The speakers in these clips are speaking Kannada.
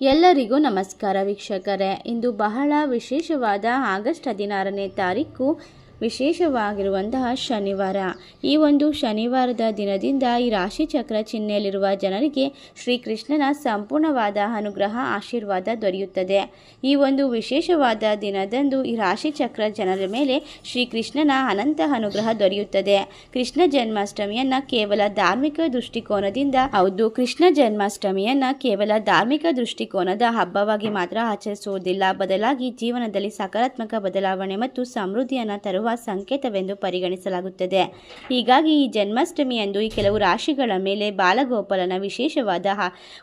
ಎಲ್ಲರಿಗೂ ನಮಸ್ಕಾರ ವೀಕ್ಷಕರೇ. ಇಂದು ಬಹಳ ವಿಶೇಷವಾದ ಆಗಸ್ಟ್ ಹದಿನಾರನೇ ತಾರೀಕು ವಿಶೇಷವಾಗಿರುವಂತಹ ಶನಿವಾರ. ಈ ಒಂದು ಶನಿವಾರದ ದಿನದಿಂದ ಈ ರಾಶಿ ಚಕ್ರ ಚಿಹ್ನೆಯಲ್ಲಿರುವ ಜನರಿಗೆ ಶ್ರೀಕೃಷ್ಣನ ಸಂಪೂರ್ಣವಾದ ಅನುಗ್ರಹ, ಆಶೀರ್ವಾದ ದೊರೆಯುತ್ತದೆ. ಈ ಒಂದು ವಿಶೇಷವಾದ ದಿನದಂದು ಈ ರಾಶಿ ಚಕ್ರ ಜನರ ಮೇಲೆ ಶ್ರೀಕೃಷ್ಣನ ಅನಂತ ಅನುಗ್ರಹ ದೊರೆಯುತ್ತದೆ. ಕೃಷ್ಣ ಜನ್ಮಾಷ್ಟಮಿಯನ್ನ ಕೇವಲ ಧಾರ್ಮಿಕ ದೃಷ್ಟಿಕೋನದಿಂದ ಹೌದು, ಕೃಷ್ಣ ಜನ್ಮಾಷ್ಟಮಿಯನ್ನ ಕೇವಲ ಧಾರ್ಮಿಕ ದೃಷ್ಟಿಕೋನದ ಹಬ್ಬವಾಗಿ ಮಾತ್ರ ಆಚರಿಸುವುದಿಲ್ಲ. ಬದಲಾಗಿ ಜೀವನದಲ್ಲಿ ಸಕಾರಾತ್ಮಕ ಬದಲಾವಣೆ ಮತ್ತು ಸಮೃದ್ಧಿಯನ್ನು ತರುವ ಸಂಕೇತವೆಂದು ಪರಿಗಣಿಸಲಾಗುತ್ತದೆ. ಹೀಗಾಗಿ ಈ ಜನ್ಮಾಷ್ಟಮಿಯಂದು ಈ ಕೆಲವು ರಾಶಿಗಳ ಮೇಲೆ ಬಾಲಗೋಪಾಲನ ವಿಶೇಷವಾದ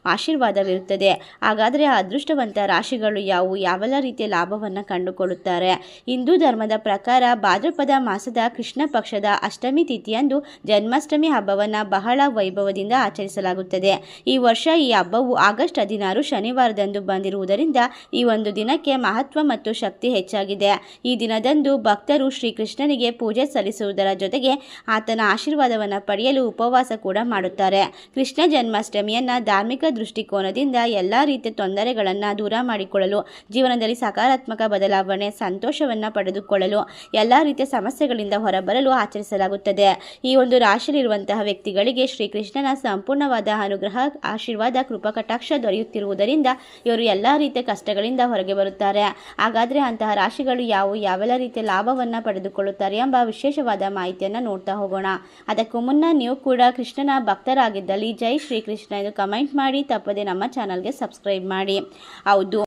ಆಶೀರ್ವಾದವಿರುತ್ತದೆ. ಹಾಗಾದರೆ ಅದೃಷ್ಟವಂತ ರಾಶಿಗಳು ಯಾವುವು? ಯಾವೆಲ್ಲ ರೀತಿಯ ಲಾಭವನ್ನು ಕಂಡುಕೊಳ್ಳುತ್ತಾರೆ? ಹಿಂದೂ ಧರ್ಮದ ಪ್ರಕಾರ ಭಾದ್ರಪದ ಮಾಸದ ಕೃಷ್ಣ ಪಕ್ಷದ ಅಷ್ಟಮಿ ತಿಥಿಯಂದು ಜನ್ಮಾಷ್ಟಮಿ ಹಬ್ಬವನ್ನು ಬಹಳ ವೈಭವದಿಂದ ಆಚರಿಸಲಾಗುತ್ತದೆ. ಈ ವರ್ಷ ಈ ಹಬ್ಬವು ಆಗಸ್ಟ್ ಹದಿನಾರು ಶನಿವಾರದಂದು ಬಂದಿರುವುದರಿಂದ ಈ ಒಂದು ದಿನಕ್ಕೆ ಮಹತ್ವ ಮತ್ತು ಶಕ್ತಿ ಹೆಚ್ಚಾಗಿದೆ. ಈ ದಿನದಂದು ಭಕ್ತರು ಶ್ರೀಕೃಷ್ಣನಿಗೆ ಪೂಜೆ ಸಲ್ಲಿಸುವುದರ ಜೊತೆಗೆ ಆತನ ಆಶೀರ್ವಾದವನ್ನು ಪಡೆಯಲು ಉಪವಾಸ ಕೂಡ ಮಾಡುತ್ತಾರೆ. ಕೃಷ್ಣ ಜನ್ಮಾಷ್ಟಮಿಯನ್ನು ಧಾರ್ಮಿಕ ದೃಷ್ಟಿಕೋನದಿಂದ ಎಲ್ಲ ರೀತಿಯ ತೊಂದರೆಗಳನ್ನು ದೂರ ಮಾಡಿಕೊಳ್ಳಲು, ಜೀವನದಲ್ಲಿ ಸಕಾರಾತ್ಮಕ ಬದಲಾವಣೆ, ಸಂತೋಷವನ್ನು ಪಡೆದುಕೊಳ್ಳಲು, ಎಲ್ಲ ರೀತಿಯ ಸಮಸ್ಯೆಗಳಿಂದ ಹೊರಬರಲು ಆಚರಿಸಲಾಗುತ್ತದೆ. ಈ ಒಂದು ರಾಶಿಯಲ್ಲಿರುವಂತಹ ವ್ಯಕ್ತಿಗಳಿಗೆ ಶ್ರೀಕೃಷ್ಣನ ಸಂಪೂರ್ಣವಾದ ಅನುಗ್ರಹ, ಆಶೀರ್ವಾದ ಕೃಪಕಟಾಕ್ಷ ದೊರೆಯುತ್ತಿರುವುದರಿಂದ ಇವರು ಎಲ್ಲ ರೀತಿಯ ಕಷ್ಟಗಳಿಂದ ಹೊರಗೆ ಬರುತ್ತಾರೆ. ಹಾಗಾದರೆ ಅಂತಹ ರಾಶಿಗಳು ಯಾವ, ಯಾವೆಲ್ಲ ರೀತಿಯ ಲಾಭವನ್ನು ಪಡೆದುಕೊಳ್ಳುತ್ತಾರೆ ಎಂಬ ವಿಶೇಷವಾದ ಮಾಹಿತಿಯನ್ನು ನೋಡ್ತಾ ಹೋಗೋಣ. ಅದಕ್ಕೂ ಮುನ್ನ ನೀವು ಕೂಡ ಕೃಷ್ಣನ ಭಕ್ತರಾಗಿದ್ದಲ್ಲಿ ಜೈ ಶ್ರೀಕೃಷ್ಣ ಎಂದು ಕಮೆಂಟ್ ಮಾಡಿ, ತಪ್ಪದೆ ನಮ್ಮ ಚಾನಲ್ಗೆ ಸಬ್ಸ್ಕ್ರೈಬ್ ಮಾಡಿ. ಹೌದು.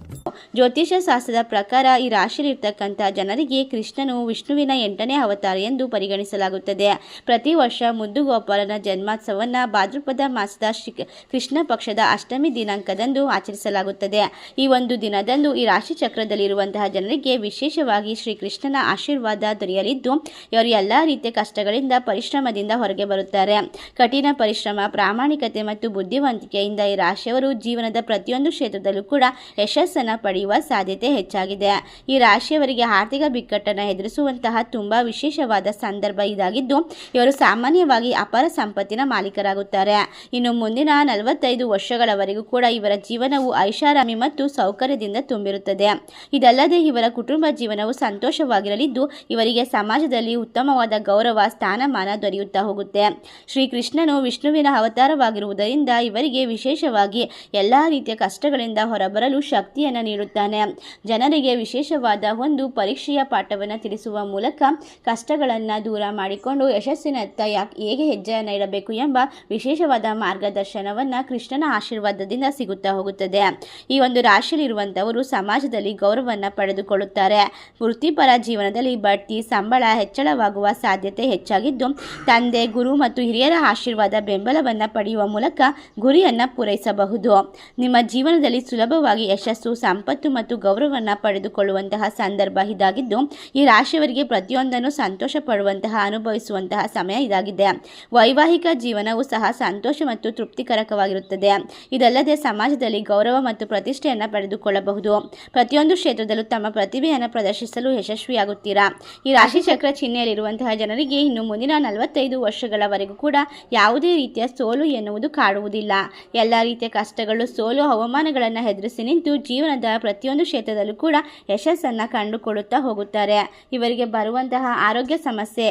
ಜ್ಯೋತಿಷ ಶಾಸ್ತ್ರದ ಪ್ರಕಾರ ಈ ರಾಶಿಯಲ್ಲಿರ್ತಕ್ಕಂಥ ಜನರಿಗೆ ಕೃಷ್ಣನು ವಿಷ್ಣುವಿನ ಎಂಟನೇ ಅವತಾರ ಎಂದು ಪರಿಗಣಿಸಲಾಗುತ್ತದೆ. ಪ್ರತಿ ವರ್ಷ ಮುದ್ದುಗೋಪಾಲನ ಜನ್ಮೋತ್ಸವವನ್ನು ಭಾದ್ರಪದ ಮಾಸದ ಶ್ರೀ ಕೃಷ್ಣ ಪಕ್ಷದ ಅಷ್ಟಮಿ ದಿನಾಂಕದಂದು ಆಚರಿಸಲಾಗುತ್ತದೆ. ಈ ಒಂದು ದಿನದಂದು ಈ ರಾಶಿ ಚಕ್ರದಲ್ಲಿರುವಂತಹ ಜನರಿಗೆ ವಿಶೇಷವಾಗಿ ಶ್ರೀಕೃಷ್ಣನ ಆಶೀರ್ವಾದ ದೊರೆಯಲಿದ್ದು, ಇವರು ಎಲ್ಲ ರೀತಿಯ ಕಷ್ಟಗಳಿಂದ, ಪರಿಶ್ರಮದಿಂದ ಹೊರಗೆ ಬರುತ್ತಾರೆ. ಕಠಿಣ ಪರಿಶ್ರಮ, ಪ್ರಾಮಾಣಿಕತೆ ಮತ್ತು ಬುದ್ಧಿವಂತಿಕೆಯಿಂದ ಈ ರಾಶಿಯವರು ಜೀವನದ ಪ್ರತಿಯೊಂದು ಕ್ಷೇತ್ರದಲ್ಲೂ ಕೂಡ ಯಶಸ್ಸನ್ನು ಪಡೆಯುವ ಸಾಧ್ಯತೆ ಹೆಚ್ಚಾಗಿದೆ. ಈ ರಾಶಿಯವರಿಗೆ ಆರ್ಥಿಕ ಬಿಕ್ಕಟ್ಟನ್ನು ಎದುರಿಸುವಂತಹ ತುಂಬಾ ವಿಶೇಷವಾದ ಸಂದರ್ಭ ಇದಾಗಿದ್ದು, ಇವರು ಸಾಮಾನ್ಯವಾಗಿ ಅಪಾರ ಸಂಪತ್ತಿನ ಮಾಲೀಕರಾಗುತ್ತಾರೆ. ಇನ್ನು ಮುಂದಿನ ನಲವತ್ತೈದು ವರ್ಷಗಳವರೆಗೂ ಕೂಡ ಇವರ ಜೀವನವು ಐಷಾರಾಮಿ ಮತ್ತು ಸೌಕರ್ಯದಿಂದ ತುಂಬಿರುತ್ತದೆ. ಇದಲ್ಲದೆ ಇವರ ಕುಟುಂಬ ಜೀವನವು ಸಂತೋಷವಾಗಿರಲಿದ್ದು, ಇವರಿಗೆ ಸಮಾಜದಲ್ಲಿ ಉತ್ತಮವಾದ ಗೌರವ, ಸ್ಥಾನಮಾನ ದೊರೆಯುತ್ತಾ ಹೋಗುತ್ತೆ. ಶ್ರೀಕೃಷ್ಣನು ವಿಷ್ಣುವಿನ ಅವತಾರವಾಗಿರುವುದರಿಂದ ಇವರಿಗೆ ವಿಶೇಷವಾಗಿ ಎಲ್ಲ ರೀತಿಯ ಕಷ್ಟಗಳಿಂದ ಹೊರಬರಲು ಶಕ್ತಿಯನ್ನು ನೀಡುತ್ತಾನೆ. ಜನರಿಗೆ ವಿಶೇಷವಾದ ಒಂದು ಪರೀಕ್ಷೆಯ ಪಾಠವನ್ನು ತಿಳಿಸುವ ಮೂಲಕ ಕಷ್ಟಗಳನ್ನು ದೂರ ಮಾಡಿಕೊಂಡು ಯಶಸ್ಸಿನತ್ತ ಹೇಗೆ ಹೆಜ್ಜೆಯನ್ನು ಇಡಬೇಕು ಎಂಬ ವಿಶೇಷವಾದ ಮಾರ್ಗದರ್ಶನವನ್ನು ಕೃಷ್ಣನ ಆಶೀರ್ವಾದದಿಂದ ಸಿಗುತ್ತಾ ಹೋಗುತ್ತದೆ. ಈ ಒಂದು ರಾಶಿಯಲ್ಲಿರುವಂಥವರು ಸಮಾಜದಲ್ಲಿ ಗೌರವವನ್ನು ಪಡೆದುಕೊಳ್ಳುತ್ತಾರೆ. ವೃತ್ತಿಪರ ಜೀವನದಲ್ಲಿ ಬಡ್ತಿ, ಸಂಬಳ ಹೆಚ್ಚಳವಾಗುವ ಸಾಧ್ಯತೆ ಹೆಚ್ಚಾಗಿದ್ದು, ತಂದೆ, ಗುರು ಮತ್ತು ಹಿರಿಯರ ಆಶೀರ್ವಾದ ಬೆಂಬಲವನ್ನು ಪಡೆಯುವ ಮೂಲಕ ಗುರಿಯನ್ನು ಪೂರೈಸಬಹುದು. ನಿಮ್ಮ ಜೀವನದಲ್ಲಿ ಸುಲಭವಾಗಿ ಯಶಸ್ಸು ಸಂಪತ್ತು ಮತ್ತು ಗೌರವವನ್ನು ಪಡೆದುಕೊಳ್ಳುವಂತಹ ಸಂದರ್ಭ ಇದಾಗಿದ್ದು, ಈ ರಾಶಿಯವರಿಗೆ ಪ್ರತಿಯೊಂದನ್ನು ಸಂತೋಷ ಪಡುವಂತಹ ಅನುಭವಿಸುವಂತಹ ಸಮಯ ಇದಾಗಿದೆ. ವೈವಾಹಿಕ ಜೀವನವು ಸಹ ಸಂತೋಷ ಮತ್ತು ತೃಪ್ತಿಕರಕವಾಗಿರುತ್ತದೆ. ಇದಲ್ಲದೆ ಸಮಾಜದಲ್ಲಿ ಗೌರವ ಮತ್ತು ಪ್ರತಿಷ್ಠೆಯನ್ನು ಪಡೆದುಕೊಳ್ಳಬಹುದು. ಪ್ರತಿಯೊಂದು ಕ್ಷೇತ್ರದಲ್ಲೂ ತಮ್ಮ ಪ್ರತಿಭೆಯನ್ನು ಪ್ರದರ್ಶಿಸಲು ಯಶಸ್ವಿಯಾಗುತ್ತೀರಾ? ಈ ರಾಶಿ ಚಕ್ರ ಚಿಹ್ನೆಯಲ್ಲಿರುವಂತಹ ಜನರಿಗೆ ಇನ್ನು ಮುಂದಿನ ನಲವತ್ತೈದು ವರ್ಷಗಳವರೆಗೂ ಕೂಡ ಯಾವುದೇ ರೀತಿಯ ಸೋಲು ಎನ್ನುವುದು ಕಾಡುವುದಿಲ್ಲ. ಎಲ್ಲ ರೀತಿಯ ಕಷ್ಟಗಳು, ಸೋಲು, ಅವಮಾನಗಳನ್ನು ಹೆದರಿಸಿ ನಿಂತು ಜೀವನದ ಪ್ರತಿಯೊಂದು ಕ್ಷೇತ್ರದಲ್ಲೂ ಕೂಡ ಯಶಸ್ಸನ್ನು ಕಂಡುಕೊಳ್ಳುತ್ತಾ ಹೋಗುತ್ತಾರೆ. ಇವರಿಗೆ ಬರುವಂತಹ ಆರೋಗ್ಯ ಸಮಸ್ಯೆ,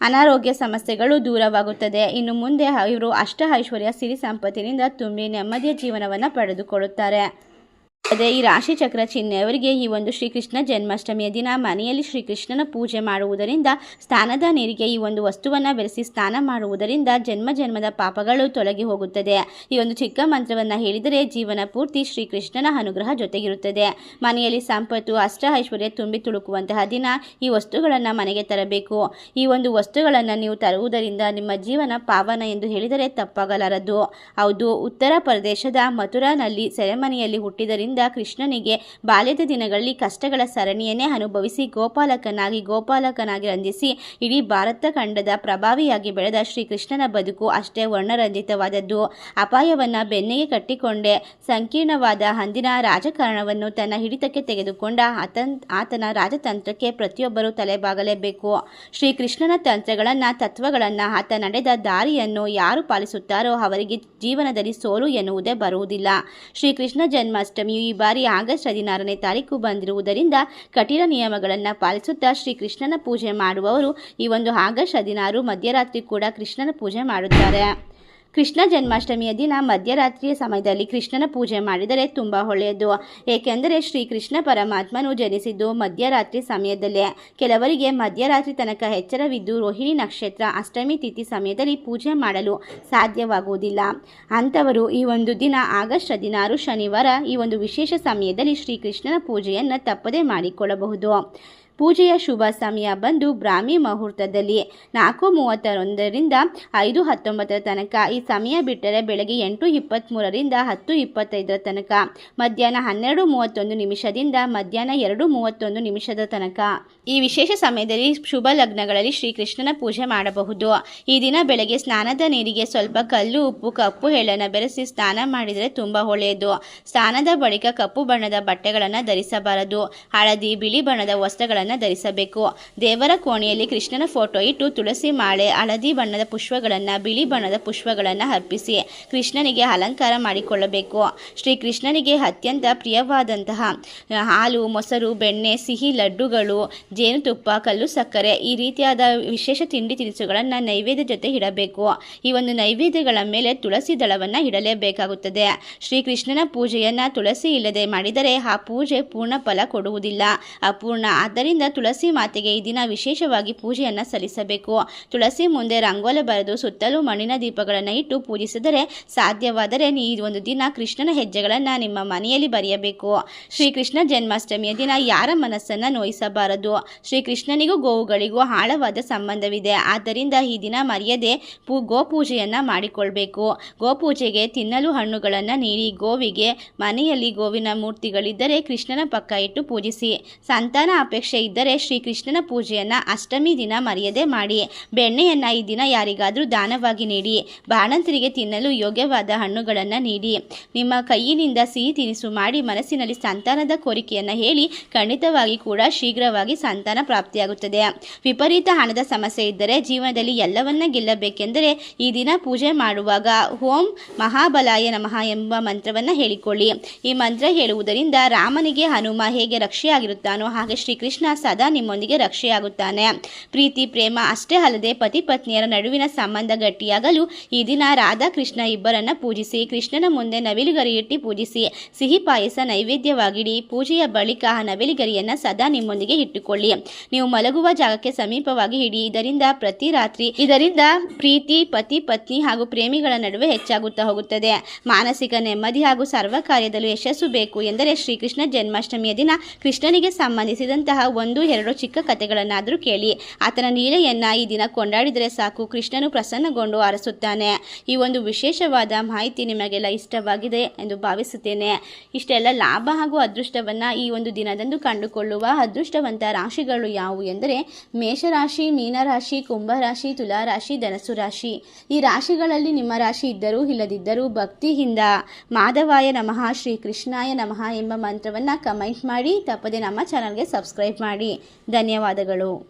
ಅನಾರೋಗ್ಯ ಸಮಸ್ಯೆಗಳು ದೂರವಾಗುತ್ತದೆ. ಇನ್ನು ಮುಂದೆ ಇವರು ಅಷ್ಟ ಐಶ್ವರ್ಯ ಸಿರಿ ಸಂಪತ್ತಿನಿಂದ ತುಂಬಿ ನೆಮ್ಮದಿಯ ಜೀವನವನ್ನು ಪಡೆದುಕೊಳ್ಳುತ್ತಾರೆ. ಅದೇ, ಈ ರಾಶಿ ಚಕ್ರ ಚಿಹ್ನೆಯವರಿಗೆ ಈ ಒಂದು ಶ್ರೀಕೃಷ್ಣ ಜನ್ಮಾಷ್ಟಮಿಯ ದಿನ ಮನೆಯಲ್ಲಿ ಶ್ರೀಕೃಷ್ಣನ ಪೂಜೆ ಮಾಡುವುದರಿಂದ ಸ್ನಾನದ ನೀರಿಗೆ ಈ ಒಂದು ವಸ್ತುವನ್ನು ಬೆರೆಸಿ ಸ್ನಾನ ಮಾಡುವುದರಿಂದ ಜನ್ಮ ಜನ್ಮದ ಪಾಪಗಳು ತೊಲಗಿ ಹೋಗುತ್ತದೆ. ಈ ಒಂದು ಚಿಕ್ಕ ಮಂತ್ರವನ್ನು ಹೇಳಿದರೆ ಜೀವನ ಪೂರ್ತಿ ಶ್ರೀಕೃಷ್ಣನ ಅನುಗ್ರಹ ಜೊತೆಗಿರುತ್ತದೆ. ಮನೆಯಲ್ಲಿ ಸಂಪತ್ತು, ಅಷ್ಟ ಐಶ್ವರ್ಯ ತುಂಬಿ ತುಳುಕುವಂತಹ ದಿನ ಈ ವಸ್ತುಗಳನ್ನು ಮನೆಗೆ ತರಬೇಕು. ಈ ಒಂದು ವಸ್ತುಗಳನ್ನು ನೀವು ತರುವುದರಿಂದ ನಿಮ್ಮ ಜೀವನ ಪಾವನ ಎಂದು ಹೇಳಿದರೆ ತಪ್ಪಾಗಲಾರದು. ಹೌದು, ಉತ್ತರ ಪ್ರದೇಶದ ಮಥುರಾನಲ್ಲಿ ಸೆರೆಮನೆಯಲ್ಲಿ ಹುಟ್ಟಿದರಿಂದ ಕೃಷ್ಣನಿಗೆ ಬಾಲ್ಯದ ದಿನಗಳಲ್ಲಿ ಕಷ್ಟಗಳ ಸರಣಿಯನ್ನೇ ಅನುಭವಿಸಿ ಗೋಪಾಲಕನಾಗಿ ಗೋಪಾಲಕನಾಗಿ ರಂಜಿಸಿ ಇಡೀ ಭಾರತ ಖಂಡದ ಪ್ರಭಾವಿಯಾಗಿ ಬೆಳೆದ ಶ್ರೀಕೃಷ್ಣನ ಬದುಕು ಅಷ್ಟೇ ವರ್ಣರಂಜಿತವಾದದ್ದು. ಅಪಾಯವನ್ನು ಬೆನ್ನಿಗೆ ಕಟ್ಟಿಕೊಂಡೇ ಸಂಕೀರ್ಣವಾದ ಅಂದಿನ ರಾಜಕಾರಣವನ್ನು ತನ್ನ ಹಿಡಿತಕ್ಕೆ ತೆಗೆದುಕೊಂಡ ಆತನ್, ಆತನ ರಾಜತಂತ್ರಕ್ಕೆ ಪ್ರತಿಯೊಬ್ಬರೂ ತಲೆಬಾಗಲೇಬೇಕು. ಶ್ರೀಕೃಷ್ಣನ ತಂತ್ರಗಳನ್ನು, ತತ್ವಗಳನ್ನು ಆತ ನಡೆದ ದಾರಿಯನ್ನು ಯಾರು ಪಾಲಿಸುತ್ತಾರೋ ಅವರಿಗೆ ಜೀವನದಲ್ಲಿ ಸೋಲು ಎನ್ನುವುದೇ ಬರುವುದಿಲ್ಲ. ಶ್ರೀಕೃಷ್ಣ ಜನ್ಮಾಷ್ಟಮಿಯು ಈ ಬಾರಿ ಆಗಸ್ಟ್ ಹದಿನಾರನೇ ತಾರೀಕು ಬಂದಿರುವುದರಿಂದ ಕಠಿಣ ನಿಯಮಗಳನ್ನು ಪಾಲಿಸುತ್ತಾ ಶ್ರೀಕೃಷ್ಣನ ಪೂಜೆ ಮಾಡುವವರು ಈ ಒಂದು ಆಗಸ್ಟ್ ಹದಿನಾರು ಮಧ್ಯರಾತ್ರಿ ಕೂಡ ಕೃಷ್ಣನ ಪೂಜೆ ಮಾಡುತ್ತಾರೆ. ಕೃಷ್ಣ ಜನ್ಮಾಷ್ಟಮಿಯ ದಿನ ಮಧ್ಯರಾತ್ರಿಯ ಸಮಯದಲ್ಲಿ ಕೃಷ್ಣನ ಪೂಜೆ ಮಾಡಿದರೆ ತುಂಬ ಒಳ್ಳೆಯದು. ಏಕೆಂದರೆ ಶ್ರೀಕೃಷ್ಣ ಪರಮಾತ್ಮನು ಜನಿಸಿದ್ದು ಮಧ್ಯರಾತ್ರಿ ಸಮಯದಲ್ಲೇ. ಕೆಲವರಿಗೆ ಮಧ್ಯರಾತ್ರಿ ತನಕ ಎಚ್ಚರವಿದ್ದು ರೋಹಿಣಿ ನಕ್ಷತ್ರ ಅಷ್ಟಮಿ ತಿಥಿ ಸಮಯದಲ್ಲಿ ಪೂಜೆ ಮಾಡಲು ಸಾಧ್ಯವಾಗುವುದಿಲ್ಲ. ಅಂಥವರು ಈ ಒಂದು ದಿನ ಆಗಸ್ಟ್ ಹದಿನಾರು ಶನಿವಾರ ಈ ಒಂದು ವಿಶೇಷ ಸಮಯದಲ್ಲಿ ಶ್ರೀಕೃಷ್ಣನ ಪೂಜೆಯನ್ನು ತಪ್ಪದೇ ಮಾಡಿಕೊಳ್ಳಬಹುದು. ಪೂಜೆಯ ಶುಭ ಸಮಯ ಬಂದು ಬ್ರಾಹ್ಮಿ ಮುಹೂರ್ತದಲ್ಲಿ ನಾಲ್ಕು ಮೂವತ್ತರೊಂದರಿಂದ ಐದು ಹತ್ತೊಂಬತ್ತರ ತನಕ. ಈ ಸಮಯ ಬಿಟ್ಟರೆ ಬೆಳಗ್ಗೆ ಎಂಟು ಇಪ್ಪತ್ತ್ಮೂರರಿಂದ ಹತ್ತು ಇಪ್ಪತ್ತೈದರ ತನಕ. ಮಧ್ಯಾಹ್ನ ಹನ್ನೆರಡು ಮೂವತ್ತೊಂದು ನಿಮಿಷದಿಂದ ಮಧ್ಯಾಹ್ನ ಎರಡು ಮೂವತ್ತೊಂದು ನಿಮಿಷದ ತನಕ. ಈ ವಿಶೇಷ ಸಮಯದಲ್ಲಿ ಶುಭ ಲಗ್ನಗಳಲ್ಲಿ ಶ್ರೀಕೃಷ್ಣನ ಪೂಜೆ ಮಾಡಬಹುದು. ಈ ದಿನ ಬೆಳಗ್ಗೆ ಸ್ನಾನದ ನೀರಿಗೆ ಸ್ವಲ್ಪ ಕಲ್ಲು, ಉಪ್ಪು, ಕಪ್ಪು ಎಳ್ಳನ್ನು ಬೆರೆಸಿ ಸ್ನಾನ ಮಾಡಿದರೆ ತುಂಬ ಒಳ್ಳೆಯದು. ಸ್ನಾನದ ಬಳಿಕ ಕಪ್ಪು ಬಣ್ಣದ ಬಟ್ಟೆಗಳನ್ನು ಧರಿಸಬಾರದು. ಹಳದಿ, ಬಿಳಿ ಬಣ್ಣದ ವಸ್ತ್ರಗಳನ್ನು ಧರಿಸಬೇಕು. ದೇವರ ಕೋಣೆಯಲ್ಲಿ ಕೃಷ್ಣನ ಫೋಟೋ ಇಟ್ಟು ತುಳಸಿ ಮಾಳೆ, ಹಳದಿ ಬಣ್ಣದ ಪುಷ್ಪಗಳನ್ನು, ಬಿಳಿ ಬಣ್ಣದ ಪುಷ್ಪಗಳನ್ನು ಅರ್ಪಿಸಿ ಕೃಷ್ಣನಿಗೆ ಅಲಂಕಾರ ಮಾಡಿಕೊಳ್ಳಬೇಕು. ಶ್ರೀ ಕೃಷ್ಣನಿಗೆ ಅತ್ಯಂತ ಪ್ರಿಯವಾದಂತಹ ಹಾಲು, ಮೊಸರು, ಬೆಣ್ಣೆ, ಸಿಹಿ, ಲಡ್ಡುಗಳು, ಜೇನುತುಪ್ಪ, ಕಲ್ಲು, ಸಕ್ಕರೆ ಈ ರೀತಿಯಾದ ವಿಶೇಷ ತಿಂಡಿ ತಿನಿಸುಗಳನ್ನು ನೈವೇದ್ಯ ಜೊತೆ ಇಡಬೇಕು. ಈ ಒಂದು ನೈವೇದ್ಯಗಳ ಮೇಲೆ ತುಳಸಿ ದಳವನ್ನು ಇಡಲೇಬೇಕಾಗುತ್ತದೆ. ಶ್ರೀಕೃಷ್ಣನ ಪೂಜೆಯನ್ನು ತುಳಸಿ ಇಲ್ಲದೆ ಮಾಡಿದರೆ ಆ ಪೂಜೆ ಪೂರ್ಣ ಫಲ ಕೊಡುವುದಿಲ್ಲ. ಅಪೂರ್ಣ. ಆದ್ದರಿಂದ ತುಳಸಿ ಮಾತೆಗೆ ಈ ದಿನ ವಿಶೇಷವಾಗಿ ಪೂಜೆಯನ್ನು ಸಲ್ಲಿಸಬೇಕು. ತುಳಸಿ ಮುಂದೆ ರಂಗೋಲೆ ಬರೆದು ಸುತ್ತಲೂ ಮಣ್ಣಿನ ದೀಪಗಳನ್ನು ಇಟ್ಟು ಪೂಜಿಸಿದರೆ ಸಾಧ್ಯವಾದರೆ ಈ ಒಂದು ದಿನ ಕೃಷ್ಣನ ಹೆಜ್ಜೆಗಳನ್ನು ನಿಮ್ಮ ಮನೆಯಲ್ಲಿ ಬರೆಯಬೇಕು. ಶ್ರೀಕೃಷ್ಣ ಜನ್ಮಾಷ್ಟಮಿಯ ದಿನ ಯಾರ ಮನಸ್ಸನ್ನು ನೋಯಿಸಬಾರದು? ಶ್ರೀಕೃಷ್ಣನಿಗೂ ಗೋವುಗಳಿಗೂ ಆಳವಾದ ಸಂಬಂಧವಿದೆ. ಆದ್ದರಿಂದ ಈ ದಿನ ಮರೆಯದೆ ಪೂ ಗೋಪೂಜೆಯನ್ನು ಮಾಡಿಕೊಳ್ಬೇಕು. ಗೋಪೂಜೆಗೆ ತಿನ್ನಲು ಹಣ್ಣುಗಳನ್ನು ನೀಡಿ ಗೋವಿಗೆ ಮನೆಯಲ್ಲಿ ಗೋವಿನ ಮೂರ್ತಿಗಳಿದ್ದರೆ ಕೃಷ್ಣನ ಪಕ್ಕ ಇಟ್ಟು ಪೂಜಿಸಿ. ಸಂತಾನ ಅಪೇಕ್ಷೆ ಇದ್ದರೆ ಶ್ರೀಕೃಷ್ಣನ ಪೂಜೆಯನ್ನು ಅಷ್ಟಮಿ ದಿನ ಮರೆಯದೆ ಮಾಡಿ. ಬೆಣ್ಣೆಯನ್ನು ಈ ದಿನ ಯಾರಿಗಾದರೂ ದಾನವಾಗಿ ನೀಡಿ. ಬಾಣಂತರಿಗೆ ತಿನ್ನಲು ಯೋಗ್ಯವಾದ ಹಣ್ಣುಗಳನ್ನು ನೀಡಿ. ನಿಮ್ಮ ಕೈಯಿನಿಂದ ಸಿಹಿ ತಿನಿಸು ಮಾಡಿ ಮನಸ್ಸಿನಲ್ಲಿ ಸಂತಾನದ ಕೋರಿಕೆಯನ್ನು ಹೇಳಿ ಖಂಡಿತವಾಗಿ ಕೂಡ ಶೀಘ್ರವಾಗಿ ಸಂತಾನ ಪ್ರಾಪ್ತಿಯಾಗುತ್ತದೆ. ವಿಪರೀತ ಹಣದ ಸಮಸ್ಯೆ ಇದ್ದರೆ ಜೀವನದಲ್ಲಿ ಎಲ್ಲವನ್ನ ಗೆಲ್ಲಬೇಕೆಂದರೆ ಈ ದಿನ ಪೂಜೆ ಮಾಡುವಾಗ ಓಂ ಮಹಾಬಲಾಯ ನಮಃ ಎಂಬ ಮಂತ್ರವನ್ನು ಹೇಳಿಕೊಳ್ಳಿ. ಈ ಮಂತ್ರ ಹೇಳುವುದರಿಂದ ರಾಮನಿಗೆ ಹನುಮ ಹೇಗೆ ರಕ್ಷೆಯಾಗಿರುತ್ತಾನೋ ಹಾಗೆ ಶ್ರೀಕೃಷ್ಣ ಸದಾ ನಿಮ್ಮೊಂದಿಗೆ ರಕ್ಷೆಯಾಗುತ್ತಾನೆ. ಪ್ರೀತಿ, ಪ್ರೇಮ ಅಷ್ಟೇ ಅಲ್ಲದೆ ಪತಿ ಪತ್ನಿಯರ ನಡುವಿನ ಸಂಬಂಧ ಗಟ್ಟಿಯಾಗಲು ಈ ದಿನ ರಾಧಾಕೃಷ್ಣ ಇಬ್ಬರನ್ನ ಪೂಜಿಸಿ, ಕೃಷ್ಣನ ಮುಂದೆ ನವಿಲುಗರಿಯಿಟ್ಟು ಪೂಜಿಸಿ, ಸಿಹಿ ಪಾಯಸ ನೈವೇದ್ಯವಾಗಿಡಿ ಪೂಜೆಯ ಬಳಿಕ ಆ ನವಿಲುಗರಿಯನ್ನು ಸದಾ ನಿಮ್ಮೊಂದಿಗೆ ಇಟ್ಟುಕೊಳ್ಳಿ. ನೀವು ಮಲಗುವ ಜಾಗಕ್ಕೆ ಸಮೀಪವಾಗಿ ಇಡಿ. ಇದರಿಂದ ಪ್ರತಿ ರಾತ್ರಿ, ಇದರಿಂದ ಪ್ರೀತಿ, ಪತಿ ಪತ್ನಿ ಹಾಗೂ ಪ್ರೇಮಿಗಳ ನಡುವೆ ಹೆಚ್ಚಾಗುತ್ತಾ ಹೋಗುತ್ತದೆ. ಮಾನಸಿಕ ನೆಮ್ಮದಿ ಹಾಗೂ ಸರ್ವ ಕಾರ್ಯದಲ್ಲೂ ಯಶಸ್ಸು ಬೇಕು ಎಂದರೆ ಶ್ರೀಕೃಷ್ಣ ಜನ್ಮಾಷ್ಟಮಿಯ ದಿನ ಕೃಷ್ಣನಿಗೆ ಸಂಬಂಧಿಸಿದಂತಹ ಒಂದು, ಎರಡು ಚಿಕ್ಕ ಕಥೆಗಳನ್ನಾದರೂ ಕೇಳಿ. ಆತನ ನೀಲೆಯನ್ನು ಈ ದಿನ ಕೊಂಡಾಡಿದರೆ ಸಾಕು. ಕೃಷ್ಣನು ಪ್ರಸನ್ನಗೊಂಡು ಅರಸುತ್ತಾನೆ. ಈ ಒಂದು ವಿಶೇಷವಾದ ಮಾಹಿತಿ ನಿಮಗೆಲ್ಲ ಇಷ್ಟವಾಗಿದೆ ಎಂದು ಭಾವಿಸುತ್ತೇನೆ. ಇಷ್ಟೆಲ್ಲ ಲಾಭ ಹಾಗೂ ಅದೃಷ್ಟವನ್ನು ಈ ಒಂದು ದಿನದಂದು ಕಂಡುಕೊಳ್ಳುವ ಅದೃಷ್ಟವಂತ ರಾಶಿಗಳು ಯಾವುವು ಎಂದರೆ ಮೇಷರಾಶಿ, ಮೀನರಾಶಿ, ಕುಂಭರಾಶಿ, ತುಲಾರಾಶಿ ಧನಸು ರಾಶಿ. ಈ ರಾಶಿಗಳಲ್ಲಿ ನಿಮ್ಮ ರಾಶಿ ಇದ್ದರೂ ಇಲ್ಲದಿದ್ದರೂ ಭಕ್ತಿಯಿಂದ ಮಾಧವಾಯ ನಮಃ ಶ್ರೀ ಕೃಷ್ಣಾಯ ನಮಃ ಎಂಬ ಮಂತ್ರವನ್ನು ಕಮೆಂಟ್ ಮಾಡಿ. ತಪ್ಪದೆ ನಮ್ಮ ಚಾನಲ್ಗೆ ಸಬ್ಸ್ಕ್ರೈಬ್ ಮಾಡಿ. ಧನ್ಯವಾದಗಳು.